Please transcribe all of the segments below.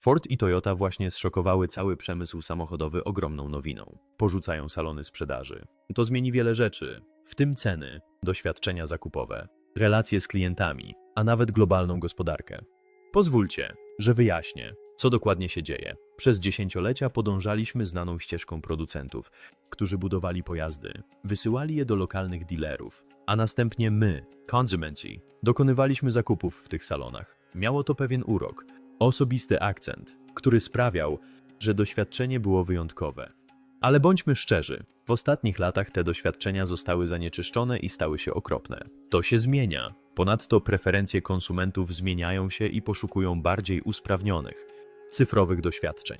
Ford i Toyota właśnie zszokowały cały przemysł samochodowy ogromną nowiną. Porzucają salony sprzedaży. To zmieni wiele rzeczy, w tym ceny, doświadczenia zakupowe, relacje z klientami, a nawet globalną gospodarkę. Pozwólcie, że wyjaśnię, co dokładnie się dzieje. Przez dziesięciolecia podążaliśmy znaną ścieżką producentów, którzy budowali pojazdy, wysyłali je do lokalnych dealerów, a następnie my, konsumenci, dokonywaliśmy zakupów w tych salonach. Miało to pewien urok, osobisty akcent, który sprawiał, że doświadczenie było wyjątkowe. Ale bądźmy szczerzy, w ostatnich latach te doświadczenia zostały zanieczyszczone i stały się okropne. To się zmienia. Ponadto preferencje konsumentów zmieniają się i poszukują bardziej usprawnionych, cyfrowych doświadczeń.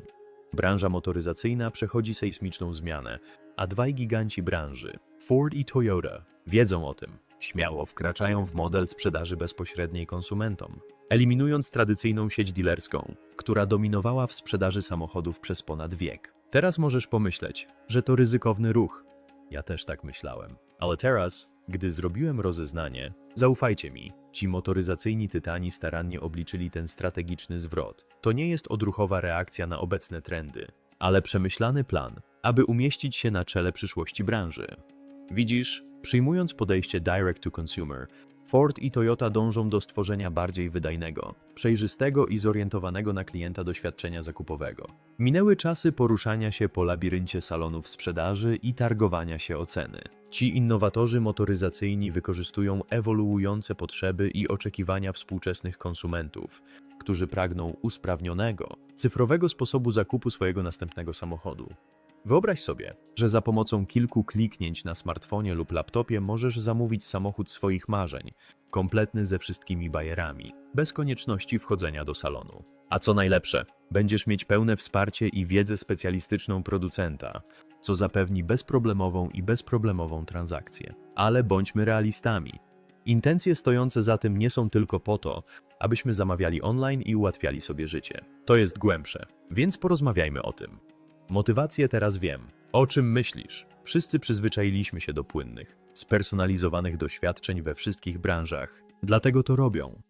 Branża motoryzacyjna przechodzi sejsmiczną zmianę, a dwaj giganci branży, Ford i Toyota, wiedzą o tym. Śmiało wkraczają w model sprzedaży bezpośredniej konsumentom, eliminując tradycyjną sieć dealerską, która dominowała w sprzedaży samochodów przez ponad wiek. Teraz możesz pomyśleć, że to ryzykowny ruch. Ja też tak myślałem. Ale teraz, gdy zrobiłem rozeznanie, zaufajcie mi, ci motoryzacyjni tytani starannie obliczyli ten strategiczny zwrot. To nie jest odruchowa reakcja na obecne trendy, ale przemyślany plan, aby umieścić się na czele przyszłości branży. Widzisz, przyjmując podejście direct to consumer, Ford i Toyota dążą do stworzenia bardziej wydajnego, przejrzystego i zorientowanego na klienta doświadczenia zakupowego. Minęły czasy poruszania się po labiryncie salonów sprzedaży i targowania się o ceny. Ci innowatorzy motoryzacyjni wykorzystują ewoluujące potrzeby i oczekiwania współczesnych konsumentów, którzy pragną usprawnionego, cyfrowego sposobu zakupu swojego następnego samochodu. Wyobraź sobie, że za pomocą kilku kliknięć na smartfonie lub laptopie możesz zamówić samochód swoich marzeń, kompletny ze wszystkimi bajerami, bez konieczności wchodzenia do salonu. A co najlepsze, będziesz mieć pełne wsparcie i wiedzę specjalistyczną producenta, co zapewni bezproblemową i bezproblemową transakcję. Ale bądźmy realistami. Intencje stojące za tym nie są tylko po to, abyśmy zamawiali online i ułatwiali sobie życie. To jest głębsze, więc porozmawiajmy o tym. Motywację teraz wiem. O czym myślisz? Wszyscy przyzwyczailiśmy się do płynnych, spersonalizowanych doświadczeń we wszystkich branżach. Dlatego to robią.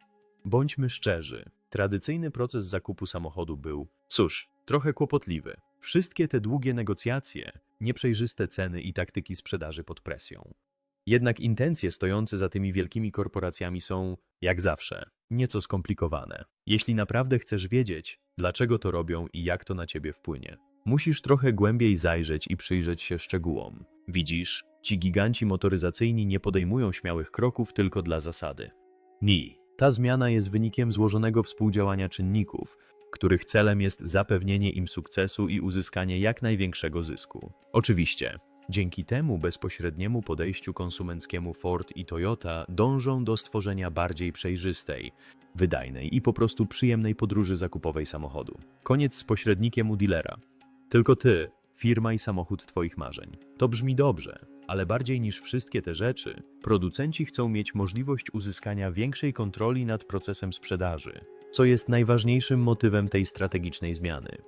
Bądźmy szczerzy. Tradycyjny proces zakupu samochodu był, cóż, trochę kłopotliwy. Wszystkie te długie negocjacje, nieprzejrzyste ceny i taktyki sprzedaży pod presją. Jednak intencje stojące za tymi wielkimi korporacjami są, jak zawsze, nieco skomplikowane. Jeśli naprawdę chcesz wiedzieć, dlaczego to robią i jak to na ciebie wpłynie, musisz trochę głębiej zajrzeć i przyjrzeć się szczegółom. Widzisz, ci giganci motoryzacyjni nie podejmują śmiałych kroków tylko dla zasady. Nie. Ta zmiana jest wynikiem złożonego współdziałania czynników, których celem jest zapewnienie im sukcesu i uzyskanie jak największego zysku. Oczywiście, dzięki temu bezpośredniemu podejściu konsumenckiemu Ford i Toyota dążą do stworzenia bardziej przejrzystej, wydajnej i po prostu przyjemnej podróży zakupowej samochodu. Koniec z pośrednikiem u dealera. Tylko ty, firma i samochód twoich marzeń. To brzmi dobrze, ale bardziej niż wszystkie te rzeczy, producenci chcą mieć możliwość uzyskania większej kontroli nad procesem sprzedaży, co jest najważniejszym motywem tej strategicznej zmiany.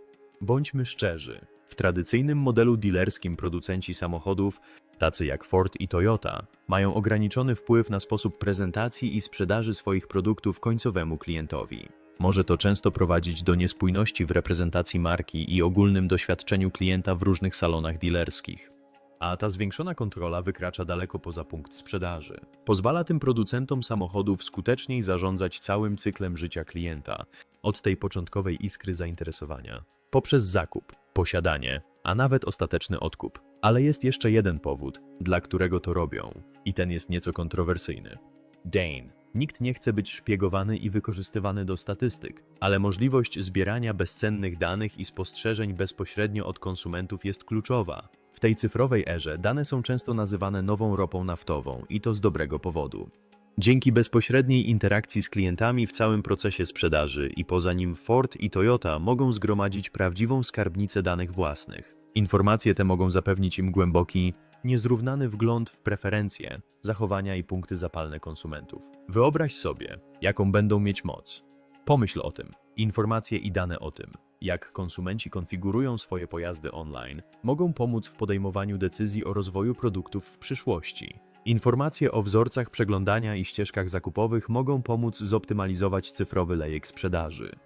Bądźmy szczerzy, w tradycyjnym modelu dealerskim producenci samochodów, tacy jak Ford i Toyota, mają ograniczony wpływ na sposób prezentacji i sprzedaży swoich produktów końcowemu klientowi. Może to często prowadzić do niespójności w reprezentacji marki i ogólnym doświadczeniu klienta w różnych salonach dealerskich. A ta zwiększona kontrola wykracza daleko poza punkt sprzedaży. Pozwala tym producentom samochodów skuteczniej zarządzać całym cyklem życia klienta, od tej początkowej iskry zainteresowania, poprzez zakup, posiadanie, a nawet ostateczny odkup. Ale jest jeszcze jeden powód, dla którego to robią, i ten jest nieco kontrowersyjny. Dane. Nikt nie chce być szpiegowany i wykorzystywany do statystyk, ale możliwość zbierania bezcennych danych i spostrzeżeń bezpośrednio od konsumentów jest kluczowa. W tej cyfrowej erze dane są często nazywane nową ropą naftową i to z dobrego powodu. Dzięki bezpośredniej interakcji z klientami w całym procesie sprzedaży i poza nim Ford i Toyota mogą zgromadzić prawdziwą skarbnicę danych własnych. Informacje te mogą zapewnić im głęboki, niezrównany wgląd w preferencje, zachowania i punkty zapalne konsumentów. Wyobraź sobie, jaką będą mieć moc. Pomyśl o tym. Informacje i dane o tym, jak konsumenci konfigurują swoje pojazdy online, mogą pomóc w podejmowaniu decyzji o rozwoju produktów w przyszłości. Informacje o wzorcach przeglądania i ścieżkach zakupowych mogą pomóc zoptymalizować cyfrowy lejek sprzedaży.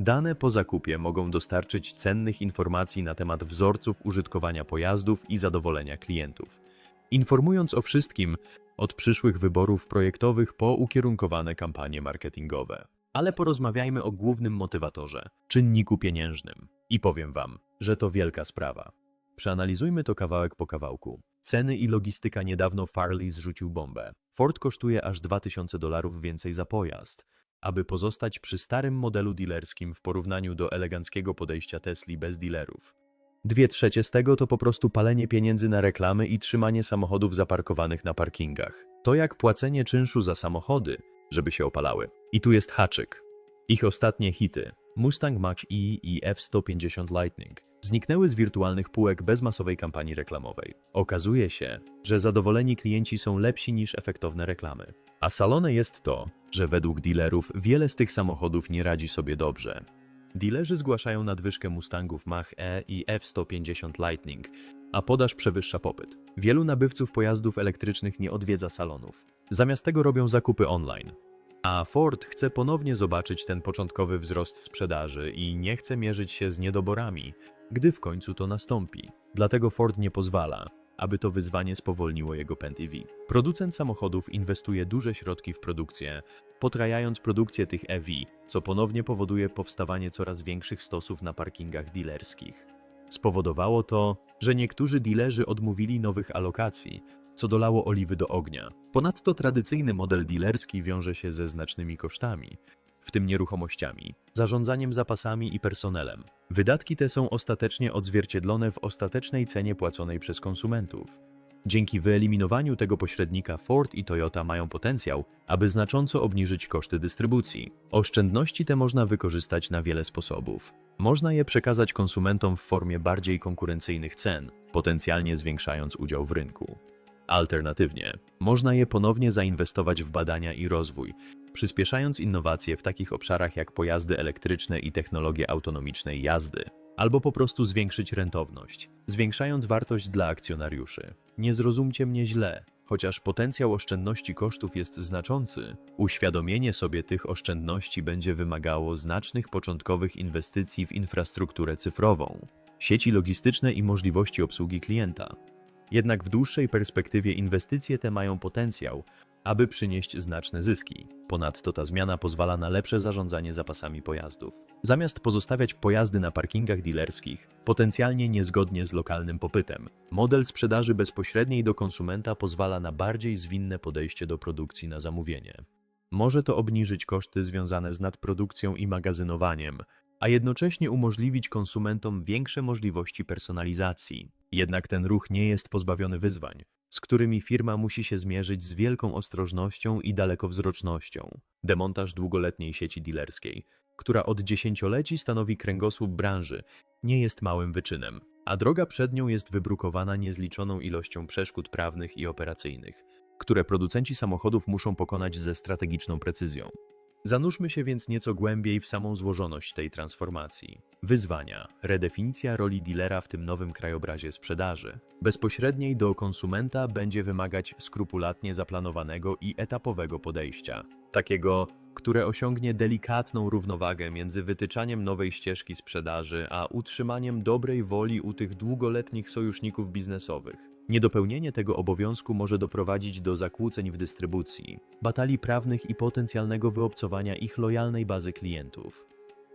Dane po zakupie mogą dostarczyć cennych informacji na temat wzorców użytkowania pojazdów i zadowolenia klientów. Informując o wszystkim, od przyszłych wyborów projektowych po ukierunkowane kampanie marketingowe. Ale porozmawiajmy o głównym motywatorze czynniku pieniężnym. I powiem Wam, że to wielka sprawa. Przeanalizujmy to kawałek po kawałku. Ceny i logistyka niedawno Farley zrzucił bombę. Ford kosztuje aż 2000 dolarów więcej za pojazd, aby pozostać przy starym modelu dealerskim w porównaniu do eleganckiego podejścia Tesli bez dealerów. Dwie trzecie z tego to po prostu palenie pieniędzy na reklamy i trzymanie samochodów zaparkowanych na parkingach. To jak płacenie czynszu za samochody, żeby się opalały. I tu jest haczyk. Ich ostatnie hity Mustang Mach-E i F-150 Lightning zniknęły z wirtualnych półek bez masowej kampanii reklamowej. Okazuje się, że zadowoleni klienci są lepsi niż efektowne reklamy. A salone jest to, że według dealerów wiele z tych samochodów nie radzi sobie dobrze. Dealerzy zgłaszają nadwyżkę Mustangów Mach-E i F-150 Lightning, a podaż przewyższa popyt. Wielu nabywców pojazdów elektrycznych nie odwiedza salonów. Zamiast tego robią zakupy online. A Ford chce ponownie zobaczyć ten początkowy wzrost sprzedaży i nie chce mierzyć się z niedoborami, gdy w końcu to nastąpi. Dlatego Ford nie pozwala, aby to wyzwanie spowolniło jego pęd EV. Producent samochodów inwestuje duże środki w produkcję, potrajając produkcję tych EV, co ponownie powoduje powstawanie coraz większych stosów na parkingach dealerskich. Spowodowało to, że niektórzy dealerzy odmówili nowych alokacji, co dolało oliwy do ognia. Ponadto tradycyjny model dealerski wiąże się ze znacznymi kosztami, w tym nieruchomościami, zarządzaniem zapasami i personelem. Wydatki te są ostatecznie odzwierciedlone w ostatecznej cenie płaconej przez konsumentów. Dzięki wyeliminowaniu tego pośrednika Ford i Toyota mają potencjał, aby znacząco obniżyć koszty dystrybucji. Oszczędności te można wykorzystać na wiele sposobów. Można je przekazać konsumentom w formie bardziej konkurencyjnych cen, potencjalnie zwiększając udział w rynku. Alternatywnie, można je ponownie zainwestować w badania i rozwój, przyspieszając innowacje w takich obszarach jak pojazdy elektryczne i technologie autonomicznej jazdy, albo po prostu zwiększyć rentowność, zwiększając wartość dla akcjonariuszy. Nie zrozumcie mnie źle, chociaż potencjał oszczędności kosztów jest znaczący, uświadomienie sobie tych oszczędności będzie wymagało znacznych początkowych inwestycji w infrastrukturę cyfrową, sieci logistyczne i możliwości obsługi klienta. Jednak w dłuższej perspektywie inwestycje te mają potencjał, aby przynieść znaczne zyski. Ponadto ta zmiana pozwala na lepsze zarządzanie zapasami pojazdów. Zamiast pozostawiać pojazdy na parkingach dealerskich, potencjalnie niezgodnie z lokalnym popytem, model sprzedaży bezpośredniej do konsumenta pozwala na bardziej zwinne podejście do produkcji na zamówienie. Może to obniżyć koszty związane z nadprodukcją i magazynowaniem, a jednocześnie umożliwić konsumentom większe możliwości personalizacji. Jednak ten ruch nie jest pozbawiony wyzwań, z którymi firma musi się zmierzyć z wielką ostrożnością i dalekowzrocznością. Demontaż długoletniej sieci dealerskiej, która od dziesięcioleci stanowi kręgosłup branży, nie jest małym wyczynem, a droga przed nią jest wybrukowana niezliczoną ilością przeszkód prawnych i operacyjnych, które producenci samochodów muszą pokonać ze strategiczną precyzją. Zanurzmy się więc nieco głębiej w samą złożoność tej transformacji. Wyzwania, redefinicja roli dealera w tym nowym krajobrazie sprzedaży. Bezpośredniej do konsumenta będzie wymagać skrupulatnie zaplanowanego i etapowego podejścia. Takiego, które osiągnie delikatną równowagę między wytyczaniem nowej ścieżki sprzedaży, a utrzymaniem dobrej woli u tych długoletnich sojuszników biznesowych. Niedopełnienie tego obowiązku może doprowadzić do zakłóceń w dystrybucji, batalii prawnych i potencjalnego wyobcowania ich lojalnej bazy klientów.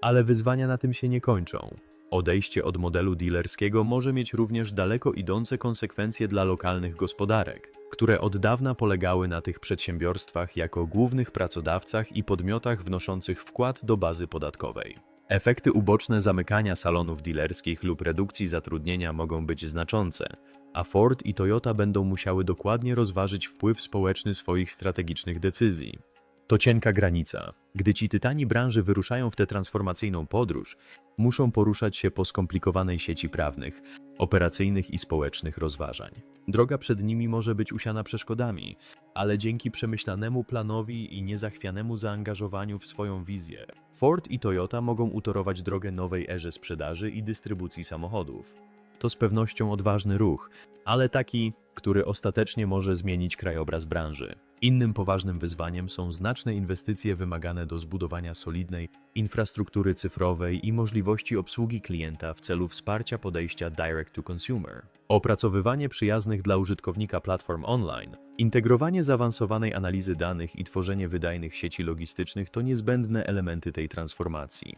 Ale wyzwania na tym się nie kończą. Odejście od modelu dealerskiego może mieć również daleko idące konsekwencje dla lokalnych gospodarek, które od dawna polegały na tych przedsiębiorstwach jako głównych pracodawcach i podmiotach wnoszących wkład do bazy podatkowej. Efekty uboczne zamykania salonów dealerskich lub redukcji zatrudnienia mogą być znaczące, a Ford i Toyota będą musiały dokładnie rozważyć wpływ społeczny swoich strategicznych decyzji. To cienka granica. Gdy ci tytani branży wyruszają w tę transformacyjną podróż, muszą poruszać się po skomplikowanej sieci prawnych, operacyjnych i społecznych rozważań. Droga przed nimi może być usiana przeszkodami, ale dzięki przemyślanemu planowi i niezachwianemu zaangażowaniu w swoją wizję, Ford i Toyota mogą utorować drogę nowej erze sprzedaży i dystrybucji samochodów. To z pewnością odważny ruch, ale taki, który ostatecznie może zmienić krajobraz branży. Innym poważnym wyzwaniem są znaczne inwestycje wymagane do zbudowania solidnej infrastruktury cyfrowej i możliwości obsługi klienta w celu wsparcia podejścia direct to consumer. Opracowywanie przyjaznych dla użytkownika platform online, integrowanie zaawansowanej analizy danych i tworzenie wydajnych sieci logistycznych to niezbędne elementy tej transformacji.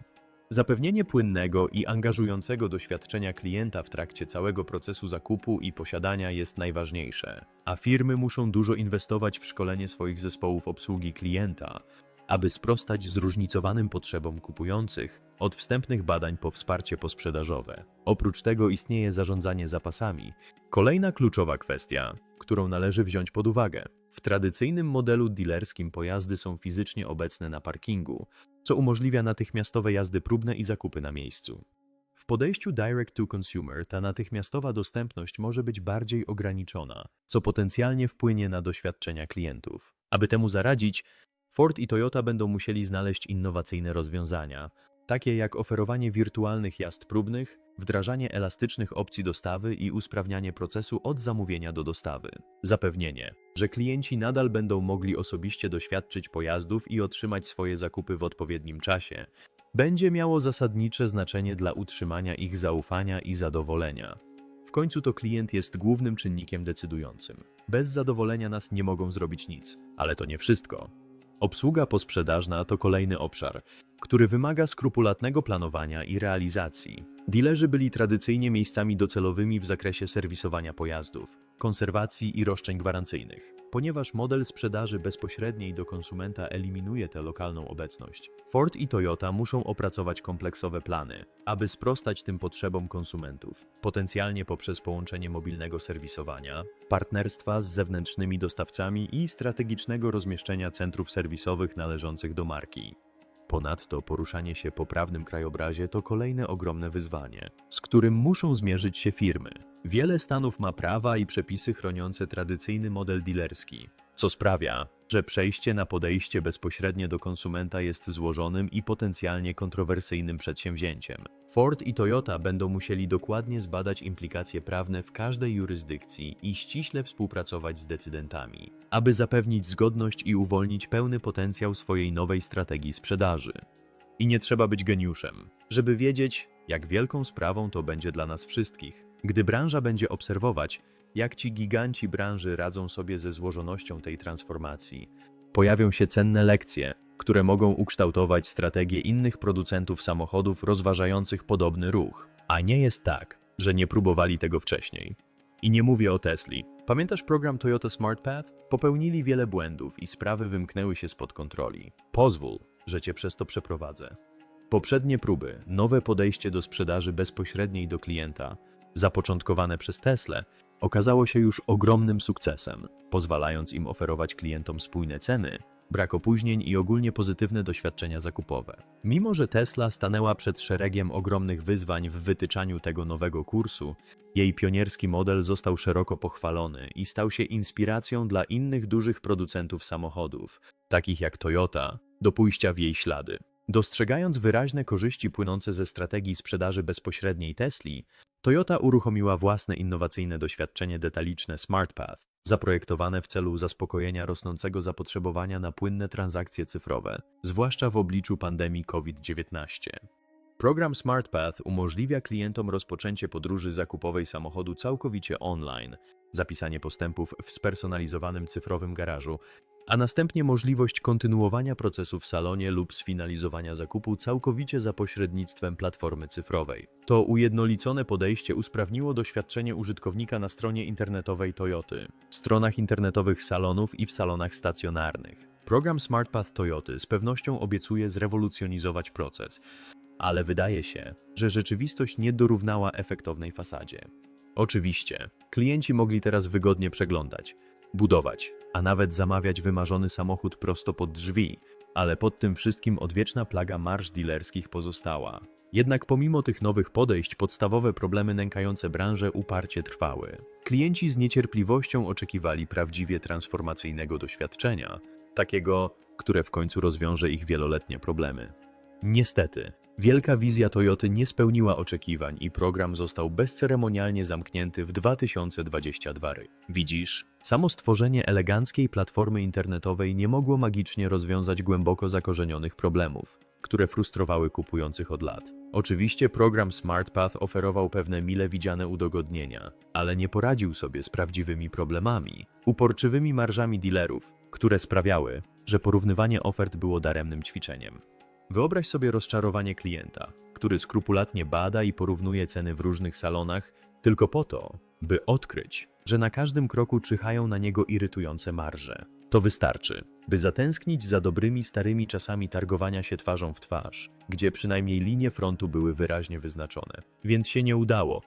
Zapewnienie płynnego i angażującego doświadczenia klienta w trakcie całego procesu zakupu i posiadania jest najważniejsze, a firmy muszą dużo inwestować w szkolenie swoich zespołów obsługi klienta, aby sprostać zróżnicowanym potrzebom kupujących, od wstępnych badań po wsparcie posprzedażowe. Oprócz tego istnieje zarządzanie zapasami. Kolejna kluczowa kwestia, którą należy wziąć pod uwagę. W tradycyjnym modelu dealerskim pojazdy są fizycznie obecne na parkingu, co umożliwia natychmiastowe jazdy próbne i zakupy na miejscu. W podejściu direct to consumer ta natychmiastowa dostępność może być bardziej ograniczona, co potencjalnie wpłynie na doświadczenia klientów. Aby temu zaradzić, Ford i Toyota będą musieli znaleźć innowacyjne rozwiązania, takie jak oferowanie wirtualnych jazd próbnych, wdrażanie elastycznych opcji dostawy i usprawnianie procesu od zamówienia do dostawy. Zapewnienie, że klienci nadal będą mogli osobiście doświadczyć pojazdów i otrzymać swoje zakupy w odpowiednim czasie, będzie miało zasadnicze znaczenie dla utrzymania ich zaufania i zadowolenia. W końcu to klient jest głównym czynnikiem decydującym. Bez zadowolenia nas nie mogą zrobić nic, ale to nie wszystko. Obsługa posprzedażna to kolejny obszar, który wymaga skrupulatnego planowania i realizacji. Dilerzy byli tradycyjnie miejscami docelowymi w zakresie serwisowania pojazdów, konserwacji i roszczeń gwarancyjnych. Ponieważ model sprzedaży bezpośredniej do konsumenta eliminuje tę lokalną obecność, Ford i Toyota muszą opracować kompleksowe plany, aby sprostać tym potrzebom konsumentów, potencjalnie poprzez połączenie mobilnego serwisowania, partnerstwa z zewnętrznymi dostawcami i strategicznego rozmieszczenia centrów serwisowych należących do marki. Ponadto poruszanie się po prawnym krajobrazie to kolejne ogromne wyzwanie, z którym muszą zmierzyć się firmy. Wiele stanów ma prawa i przepisy chroniące tradycyjny model dealerski, co sprawia, że przejście na podejście bezpośrednie do konsumenta jest złożonym i potencjalnie kontrowersyjnym przedsięwzięciem. Ford i Toyota będą musieli dokładnie zbadać implikacje prawne w każdej jurysdykcji i ściśle współpracować z decydentami, aby zapewnić zgodność i uwolnić pełny potencjał swojej nowej strategii sprzedaży. I nie trzeba być geniuszem, żeby wiedzieć, jak wielką sprawą to będzie dla nas wszystkich, gdy branża będzie obserwować, jak ci giganci branży radzą sobie ze złożonością tej transformacji. Pojawią się cenne lekcje, które mogą ukształtować strategię innych producentów samochodów rozważających podobny ruch. A nie jest tak, że nie próbowali tego wcześniej. I nie mówię o Tesli. Pamiętasz program Toyota Smart Path? Popełnili wiele błędów i sprawy wymknęły się spod kontroli. Pozwól, że cię przez to przeprowadzę. Poprzednie próby, nowe podejście do sprzedaży bezpośredniej do klienta, zapoczątkowane przez Tesla, okazało się już ogromnym sukcesem, pozwalając im oferować klientom spójne ceny, brak opóźnień i ogólnie pozytywne doświadczenia zakupowe. Mimo, że Tesla stanęła przed szeregiem ogromnych wyzwań w wytyczaniu tego nowego kursu, jej pionierski model został szeroko pochwalony i stał się inspiracją dla innych dużych producentów samochodów, takich jak Toyota, do pójścia w jej ślady. Dostrzegając wyraźne korzyści płynące ze strategii sprzedaży bezpośredniej Tesli, Toyota uruchomiła własne innowacyjne doświadczenie detaliczne SmartPath, zaprojektowane w celu zaspokojenia rosnącego zapotrzebowania na płynne transakcje cyfrowe, zwłaszcza w obliczu pandemii COVID-19. Program SmartPath umożliwia klientom rozpoczęcie podróży zakupowej samochodu całkowicie online, zapisanie postępów w spersonalizowanym cyfrowym garażu, a następnie możliwość kontynuowania procesu w salonie lub sfinalizowania zakupu całkowicie za pośrednictwem platformy cyfrowej. To ujednolicone podejście usprawniło doświadczenie użytkownika na stronie internetowej Toyoty, stronach internetowych salonów i w salonach stacjonarnych. Program SmartPath Toyoty z pewnością obiecuje zrewolucjonizować proces, ale wydaje się, że rzeczywistość nie dorównała efektownej fasadzie. Oczywiście, klienci mogli teraz wygodnie przeglądać, budować, a nawet zamawiać wymarzony samochód prosto pod drzwi, ale pod tym wszystkim odwieczna plaga marsz dealerskich pozostała. Jednak pomimo tych nowych podejść, podstawowe problemy nękające branżę uparcie trwały. Klienci z niecierpliwością oczekiwali prawdziwie transformacyjnego doświadczenia, takiego, które w końcu rozwiąże ich wieloletnie problemy. Niestety, wielka wizja Toyoty nie spełniła oczekiwań i program został bezceremonialnie zamknięty w 2022 r. Widzisz, samo stworzenie eleganckiej platformy internetowej nie mogło magicznie rozwiązać głęboko zakorzenionych problemów, które frustrowały kupujących od lat. Oczywiście program SmartPath oferował pewne mile widziane udogodnienia, ale nie poradził sobie z prawdziwymi problemami, uporczywymi marżami dealerów, które sprawiały, że porównywanie ofert było daremnym ćwiczeniem. Wyobraź sobie rozczarowanie klienta, który skrupulatnie bada i porównuje ceny w różnych salonach tylko po to, by odkryć, że na każdym kroku czyhają na niego irytujące marże. To wystarczy, by zatęsknić za dobrymi starymi czasami targowania się twarzą w twarz, gdzie przynajmniej linie frontu były wyraźnie wyznaczone. Więc się nie udało.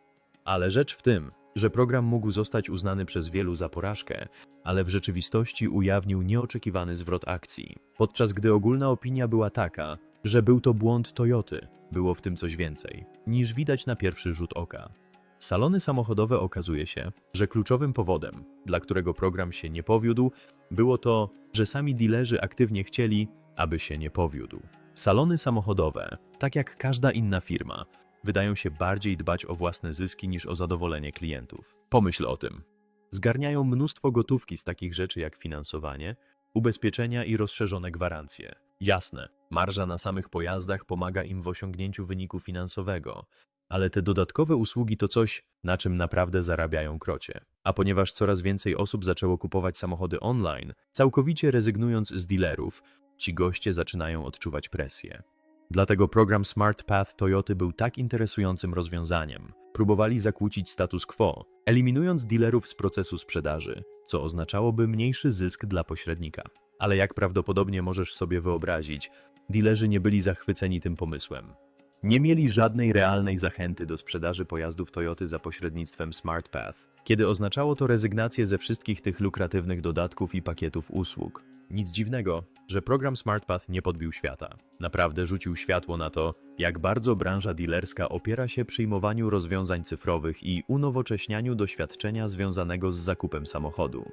Ale rzecz w tym, że program mógł zostać uznany przez wielu za porażkę, ale w rzeczywistości ujawnił nieoczekiwany zwrot akcji. Podczas gdy ogólna opinia była taka, że był to błąd Toyoty, było w tym coś więcej, niż widać na pierwszy rzut oka. Salony samochodowe okazuje się, że kluczowym powodem, dla którego program się nie powiódł, było to, że sami dealerzy aktywnie chcieli, aby się nie powiódł. Salony samochodowe, tak jak każda inna firma, wydają się bardziej dbać o własne zyski niż o zadowolenie klientów. Pomyśl o tym. Zgarniają mnóstwo gotówki z takich rzeczy jak finansowanie, ubezpieczenia i rozszerzone gwarancje. Jasne, marża na samych pojazdach pomaga im w osiągnięciu wyniku finansowego, ale te dodatkowe usługi to coś, na czym naprawdę zarabiają krocie. A ponieważ coraz więcej osób zaczęło kupować samochody online, całkowicie rezygnując z dealerów, ci goście zaczynają odczuwać presję. Dlatego program Smart Path Toyoty był tak interesującym rozwiązaniem. Próbowali zakłócić status quo, eliminując dealerów z procesu sprzedaży, co oznaczałoby mniejszy zysk dla pośrednika. Ale jak prawdopodobnie możesz sobie wyobrazić, dealerzy nie byli zachwyceni tym pomysłem. Nie mieli żadnej realnej zachęty do sprzedaży pojazdów Toyoty za pośrednictwem SmartPath, kiedy oznaczało to rezygnację ze wszystkich tych lukratywnych dodatków i pakietów usług. Nic dziwnego, że program SmartPath nie podbił świata. Naprawdę rzucił światło na to, jak bardzo branża dealerska opiera się przyjmowaniu rozwiązań cyfrowych i unowocześnianiu doświadczenia związanego z zakupem samochodu.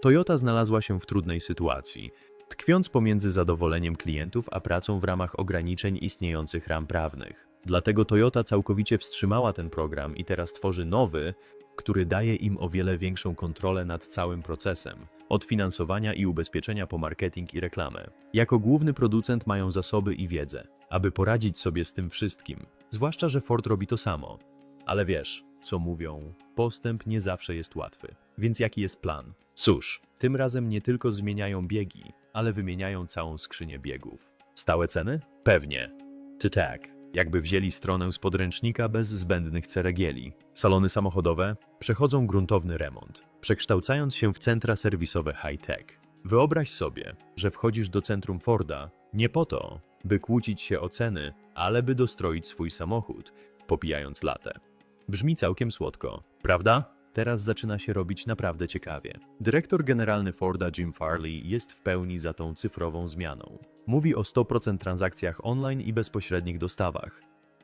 Toyota znalazła się w trudnej sytuacji, tkwiąc pomiędzy zadowoleniem klientów a pracą w ramach ograniczeń istniejących ram prawnych. Dlatego Toyota całkowicie wstrzymała ten program i teraz tworzy nowy, który daje im o wiele większą kontrolę nad całym procesem, od finansowania i ubezpieczenia po marketing i reklamę. Jako główny producent mają zasoby i wiedzę, aby poradzić sobie z tym wszystkim, zwłaszcza, że Ford robi to samo. Ale wiesz, co mówią, postęp nie zawsze jest łatwy. Więc jaki jest plan? Cóż, tym razem nie tylko zmieniają biegi, ale wymieniają całą skrzynię biegów. Stałe ceny? Pewnie. Czy tak, jakby wzięli stronę z podręcznika bez zbędnych ceregieli. Salony samochodowe przechodzą gruntowny remont, przekształcając się w centra serwisowe high-tech. Wyobraź sobie, że wchodzisz do centrum Forda nie po to, by kłócić się o ceny, ale by dostroić swój samochód, popijając latę. Brzmi całkiem słodko, prawda? Teraz zaczyna się robić naprawdę ciekawie. Dyrektor generalny Forda Jim Farley jest w pełni za tą cyfrową zmianą. Mówi o 100% transakcjach online i bezpośrednich dostawach.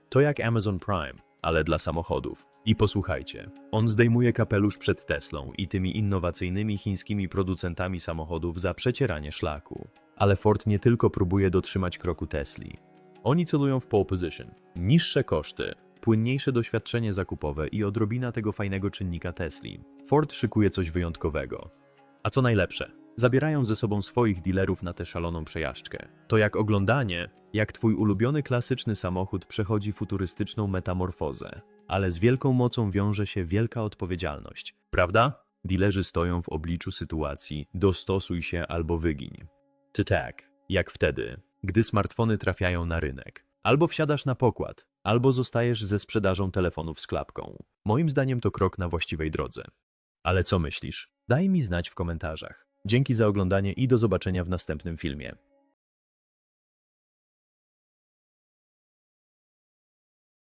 To jak Amazon Prime, ale dla samochodów. I posłuchajcie, on zdejmuje kapelusz przed Teslą i tymi innowacyjnymi chińskimi producentami samochodów za przecieranie szlaku. Ale Ford nie tylko próbuje dotrzymać kroku Tesli. Oni celują w pole position. Niższe koszty, płynniejsze doświadczenie zakupowe i odrobina tego fajnego czynnika Tesli. Ford szykuje coś wyjątkowego. A co najlepsze, zabierają ze sobą swoich dealerów na tę szaloną przejażdżkę. To jak oglądanie, jak twój ulubiony klasyczny samochód przechodzi futurystyczną metamorfozę. Ale z wielką mocą wiąże się wielka odpowiedzialność, prawda? Dealerzy stoją w obliczu sytuacji dostosuj się albo wygiń. Czy tak, jak wtedy, gdy smartfony trafiają na rynek. Albo wsiadasz na pokład, albo zostajesz ze sprzedażą telefonów z klapką. Moim zdaniem to krok na właściwej drodze. Ale co myślisz? Daj mi znać w komentarzach. Dzięki za oglądanie i do zobaczenia w następnym filmie.